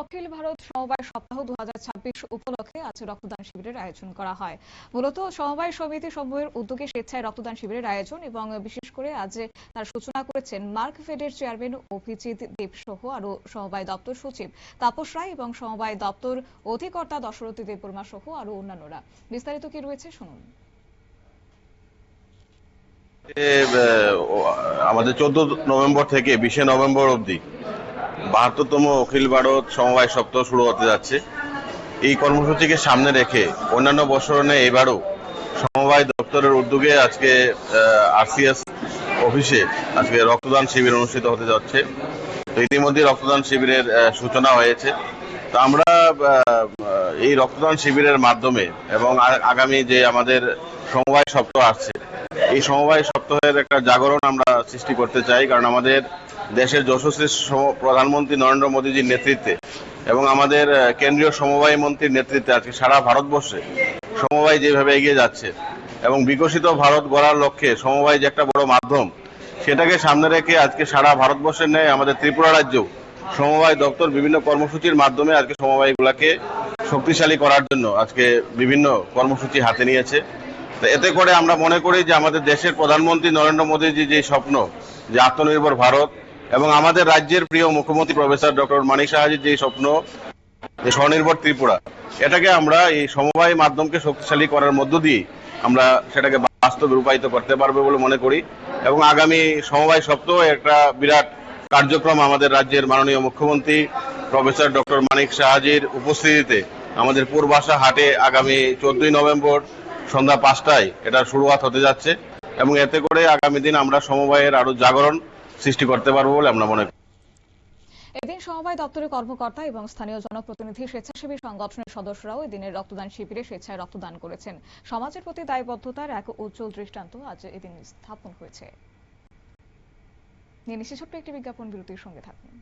অখিল ভারত সমবায় সপ্তাহ দু উপলক্ষে আজ রক্তদান শিবিরের আয়োজন করা হয়। মূলত সমবায় সমিতি সমূহের উদ্যোগে স্বেচ্ছায় রক্তদান শিবিরের আয়োজন এবং বিশেষ করে আজ তার সূচনা করেছেন মার্ক ফেডের চেয়ারম্যান অভিজিৎ দেব সহ আরও সমবায় দপ্তর সচিব তাপস রায় এবং সমবায় দপ্তর অধিকর্তা দশরথী দেববর্মা সহ আরও অন্যান্যরা। বিস্তারিত কি রয়েছে শুনুন। আমাদের চোদ্দ নভেম্বর থেকে বিশে নভেম্বর অবধি বাহাত্তরতম অখিল ভারত সমবায় সপ্তাহ শুরু হতে যাচ্ছে। এই কর্মসূচিকে সামনে রেখে অন্যান্য বছরনে এবারও সমবায় দপ্তরের উদ্যোগে আজকে আরসিএস অফিসে আজকে রক্তদান শিবির অনুষ্ঠিত হতে যাচ্ছে। তো ইতিমধ্যে রক্তদান শিবিরের সূচনা হয়েছে। তো আমরা এই রক্তদান শিবিরের মাধ্যমে এবং আগামী যে আমাদের সমবায় সপ্তাহ আসছে এই সমবায় সপ্তাহের একটা জাগরণ আমরা সৃষ্টি করতে চাই, কারণ আমাদের দেশের যশস্বী প্রধানমন্ত্রী নরেন্দ্র মোদীজির নেতৃত্বে এবং আমাদের কেন্দ্রীয় সমবায় মন্ত্রীর নেতৃত্বে আজকে সারা ভারতবর্ষে সমবায় যেভাবে এগিয়ে যাচ্ছে এবং বিকশিত ভারত গড়ার লক্ষ্যে সমবায় যে একটা বড় মাধ্যম, সেটাকে সামনে রেখে আজকে সারা ভারতবর্ষের ন্যায় আমাদের ত্রিপুরা রাজ্য সমবায় দপ্তর বিভিন্ন কর্মসূচির মাধ্যমে আজকে সমবায়গুলোকে শক্তিশালী করার জন্য আজকে বিভিন্ন কর্মসূচি হাতে নিয়েছে। এতে করে আমরা মনে করি যে আমাদের দেশের প্রধানমন্ত্রী নরেন্দ্র মোদীজি যে স্বপ্ন, যে আত্মনির্ভর ভারত, এবং আমাদের রাজ্যের প্রিয় মুখ্যমন্ত্রী প্রফেসর ডক্টর মানিক সাহাজির যে স্বপ্ন, যে স্বনির্ভর ত্রিপুরা, এটাকে আমরা এই সমবায় মাধ্যমকে শক্তিশালী করার মধ্য দিয়ে আমরা সেটাকে বাস্তবে রূপায়িত করতে পারবে বলে মনে করি। এবং আগামী সমবায় সপ্তাহ একটা বিরাট কার্যক্রম আমাদের রাজ্যের মাননীয় মুখ্যমন্ত্রী প্রফেসর ডক্টর মানিক সাহাজির উপস্থিতিতে আমাদের পূর্বাসা হাটে আগামী চোদ্দই নভেম্বর সন্ধ্যা পাঁচটায় এটা শুরুয়াত হতে যাচ্ছে এবং এতে করে আগামী দিন আমরা সমবায়ের আরও জাগরণ সৃষ্টি করতে পারব বলে আমরা মনে করি। এদিন সমবায় দপ্তরের কর্মকর্তা এবং স্থানীয় জনপ্রতিনিধি স্বেচ্ছাসেবী সংগঠনের সদস্যরাও এদিনের রক্তদান শিবিরে স্বেচ্ছায় রক্তদান করেছেন। সমাজের প্রতি দায়বদ্ধতার এক উজ্জ্বল দৃষ্টান্ত আজ এদিন স্থাপন হয়েছে। নিয়ে ছোট্ট একটি বিজ্ঞাপন বিরতির সঙ্গে থাকুন।